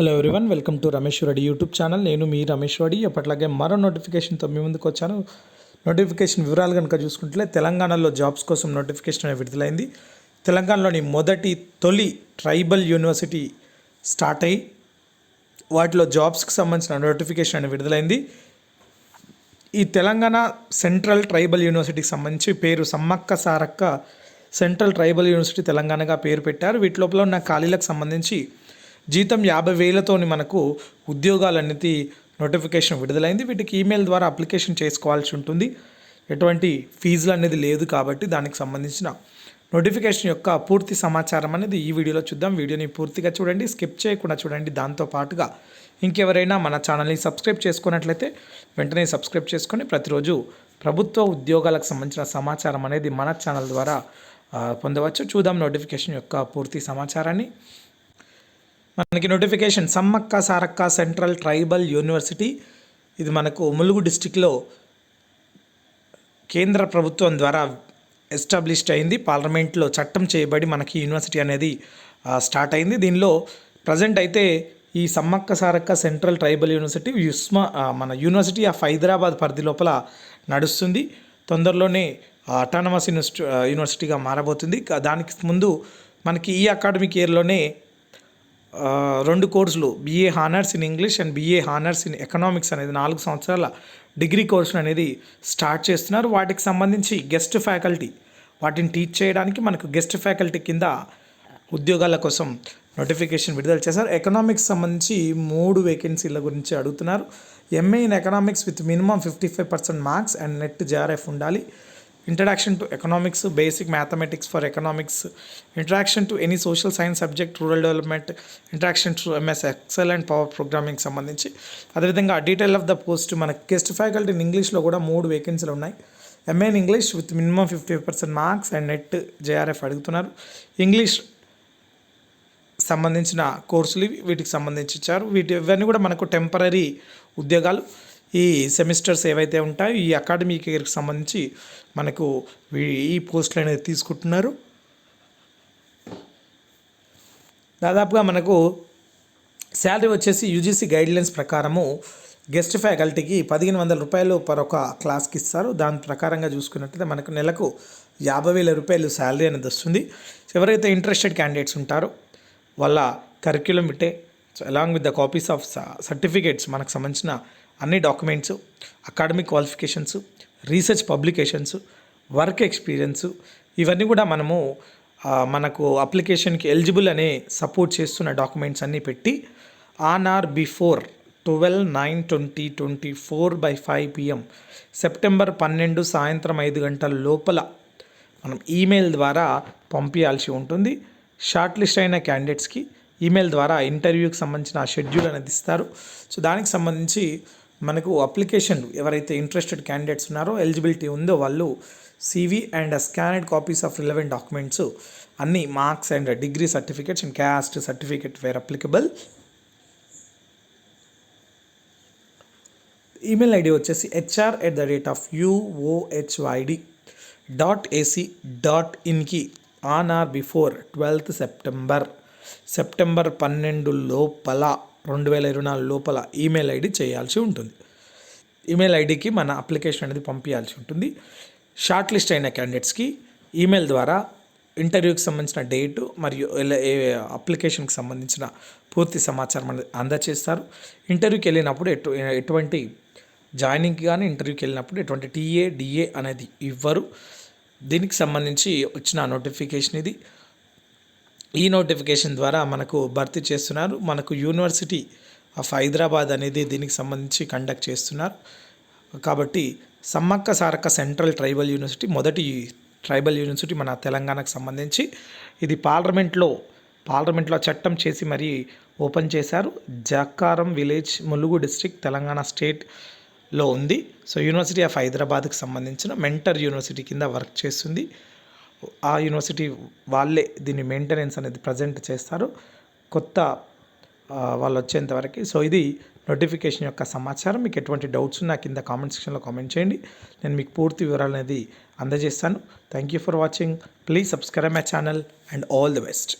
Hello everyone welcome to Ramesh YouTube channel నేను మీ రమేష్ ఎప్పట్లాగే మరో నోటిఫికేషన్తో మీ ముందుకు వచ్చాను. నోటిఫికేషన్ వివరాలు కనుక చూసుకుంటే తెలంగాణలో జాబ్స్ కోసం నోటిఫికేషన్ అనేది విడుదలైంది. తెలంగాణలోని మొదటి తొలి ట్రైబల్ యూనివర్సిటీ స్టార్ట్ అయ్యి వాటిలో జాబ్స్కి సంబంధించిన నోటిఫికేషన్ అనేది విడుదలైంది. ఈ తెలంగాణ సెంట్రల్ ట్రైబల్ యూనివర్సిటీకి సంబంధించి పేరు Sammakka Sarakka central tribal university తెలంగాణగా పేరు పెట్టారు. వీటి లోపల ఉన్న ఖాళీలకు సంబంధించి జీతం యాభై వేలతోని మనకు ఉద్యోగాలనేది నోటిఫికేషన్ విడుదలైంది. వీటికి ఈమెయిల్ ద్వారా అప్లికేషన్ చేసుకోవాల్సి ఉంటుంది. ఎటువంటి ఫీజులు అనేది లేదు కాబట్టి దానికి సంబంధించిన నోటిఫికేషన్ యొక్క పూర్తి సమాచారం అనేది ఈ వీడియోలో చూద్దాం. వీడియోని పూర్తిగా చూడండి. స్కిప్ చేయకుండా చూడండి. దాంతో పాటుగా ఇంకెవరైనా మన ఛానల్ని సబ్స్క్రైబ్ చేసుకున్నట్లయితే వెంటనే సబ్స్క్రైబ్ చేసుకొని ప్రతిరోజు ప్రభుత్వ ఉద్యోగాలకు సంబంధించిన సమాచారం అనేది మన ఛానల్ ద్వారా పొందవచ్చు. చూద్దాం నోటిఫికేషన్ యొక్క పూర్తి సమాచారాన్ని. మనకి notification Sammakka Sarakka central tribal university. ఇది మనకు ములుగు డిస్టిక్లో కేంద్ర ప్రభుత్వం ద్వారా ఎస్టాబ్లిష్డ్ అయింది. పార్లమెంట్లో చట్టం చేయబడి మనకి యూనివర్సిటీ అనేది స్టార్ట్ అయింది. దీనిలో ప్రజెంట్ అయితే ఈ Sammakka Sarakka central tribal university యుస్మా మన యూనివర్సిటీ ఆఫ్ హైదరాబాద్ పరిధి లోపల నడుస్తుంది. తొందరలోనే అటానమస్ యూనివర్సిటీ యూనివర్సిటీగా మారబోతుంది. దానికి ముందు మనకి ఈ అకాడమిక్ ఇయర్లోనే రెండు కోర్సులు BA honours in English and BA honours in economics అనేది నాలుగు సంవత్సరాల డిగ్రీ కోర్సులు అనేది స్టార్ట్ చేస్తున్నారు. వాటికి సంబంధించి గెస్ట్ ఫ్యాకల్టీ వాటిని టీచ్ చేయడానికి మనకు గెస్ట్ ఫ్యాకల్టీ కింద ఉద్యోగాల కోసం నోటిఫికేషన్ విడుదల చేశారు. ఎకనామిక్స్ సంబంధించి మూడు వేకెన్సీల గురించి అడుగుతున్నారు. MA in economics with minimum fifty five percent marks and NET JRF ఉండాలి. Introduction to economics basic mathematics for economics introduction to any social science subject rural development introduction to MS Excel and power programming సంబంధించి. అదేవిధంగా detail of the post మన guest faculty in ఇంగ్లీష్లో కూడా మూడు వేకెన్సీలు ఉన్నాయి. MA in English with minimum fifty percent marks and NET JRF అడుగుతున్నారు. English సంబంధించిన కోర్సులు వీటికి సంబంధించి ఇచ్చారు. వీటి ఇవన్నీ కూడా మనకు టెంపరీ ఉద్యోగాలు. ఈ సెమిస్టర్స్ ఏవైతే ఉంటాయో ఈ అకాడమిక్ ఇయర్కి సంబంధించి మనకు ఈ పోస్టులు అనేది తీసుకుంటున్నారు. దాదాపుగా మనకు శాలరీ వచ్చేసి యూజీసీ గైడ్లైన్స్ ప్రకారము గెస్ట్ ఫ్యాకల్టీకి పదిహేను వందల రూపాయలు పర్ ఒక క్లాస్కి ఇస్తారు. దాని ప్రకారంగా చూసుకున్నట్లయితే మనకు నెలకు యాభై వేల రూపాయలు శాలరీ అనేది వస్తుంది. ఎవరైతే ఇంట్రెస్టెడ్ క్యాండిడేట్స్ ఉంటారో వాళ్ళ curriculum so along with the copies of certificates మనకు సంబంధించిన అన్ని documents academic qualifications research publications work experience ఇవన్నీ కూడా మనము మనకు అప్లికేషన్కి ఎలిజిబుల్ అనే సపోర్ట్ చేస్తున్న డాక్యుమెంట్స్ అన్నీ పెట్టి on or before twelve nine twenty twenty four by five PM September పన్నెండు సాయంత్రం ఐదు గంటల లోపల మనం ఈమెయిల్ ద్వారా పంపించాల్సి ఉంటుంది. షార్ట్ లిస్ట్ అయిన క్యాండిడేట్స్కి ఈమెయిల్ ద్వారా ఇంటర్వ్యూకి సంబంధించిన షెడ్యూల్ అనేది ఇస్తారు. సో దానికి సంబంధించి మనకు అప్లికేషన్ ఎవరైతే ఇంట్రెస్టెడ్ క్యాండిడేట్స్ ఉన్నారో ఎలిజిబిలిటీ ఉందో వాళ్ళు CV and scanned copies of relevant documents అన్ని marks and degree certificates and caste certificate where applicable. Email ID వచ్చేసి HR at the rate of UOHYD dot AC dot ఇన్కి on or before twelfth September September పన్నెండు లోపల రెండు వేల ఇరవై నాలుగు లోపల email ID చేయాల్సి ఉంటుంది. ఈమెయిల్ ఐడికి మన అప్లికేషన్ అనేది పంపించాల్సి ఉంటుంది. షార్ట్ లిస్ట్ అయిన క్యాండిడేట్స్కి ఈమెయిల్ ద్వారా ఇంటర్వ్యూకి సంబంధించిన డేటు మరియు ఏ అప్లికేషన్కి సంబంధించిన పూర్తి సమాచారం అనేది అందజేస్తారు ఇంటర్వ్యూకి వెళ్ళినప్పుడు ఎటు ఎటువంటి జాయినింగ్కి కానీ ఇంటర్వ్యూకి వెళ్ళినప్పుడు ఎటువంటి టీఏ డిఏ అనేది ఇవ్వరు. దీనికి సంబంధించి వచ్చిన నోటిఫికేషన్ ఇది. ఈ నోటిఫికేషన్ ద్వారా మనకు భర్తీ చేస్తున్నారు. మనకు యూనివర్సిటీ ఆఫ్ హైదరాబాద్ అనేది దీనికి సంబంధించి కండక్ట్ చేస్తున్నారు. కాబట్టి Sammakka Sarakka central tribal university మొదటి ట్రైబల్ యూనివర్సిటీ మన తెలంగాణకు సంబంధించి. ఇది పార్లమెంట్లో పార్లమెంట్లో చట్టం చేసి మరీ ఓపెన్ చేశారు. జక్కారం విలేజ్ ములుగు డిస్ట్రిక్ట్ తెలంగాణ స్టేట్లో ఉంది. సో యూనివర్సిటీ ఆఫ్ హైదరాబాద్కి సంబంధించిన మెంటర్ యూనివర్సిటీ కింద వర్క్ చేస్తుంది. ఆ యూనివర్సిటీ వాళ్ళే దీన్ని మెయింటెనెన్స్ అనేది ప్రజెంట్ చేస్తారు. కొత్త వాళ్ళు వచ్చేంతవరకు సో ఇది నోటిఫికేషన్ యొక్క సమాచారం. మీకు ఎటువంటి డౌట్స్ ఉన్నా కింద కామెంట్ సెక్షన్లో కామెంట్ చేయండి. నేను మీకు పూర్తి వివరాలు అనేది అందజేస్తాను. Thank you for watching please subscribe my channel and all the best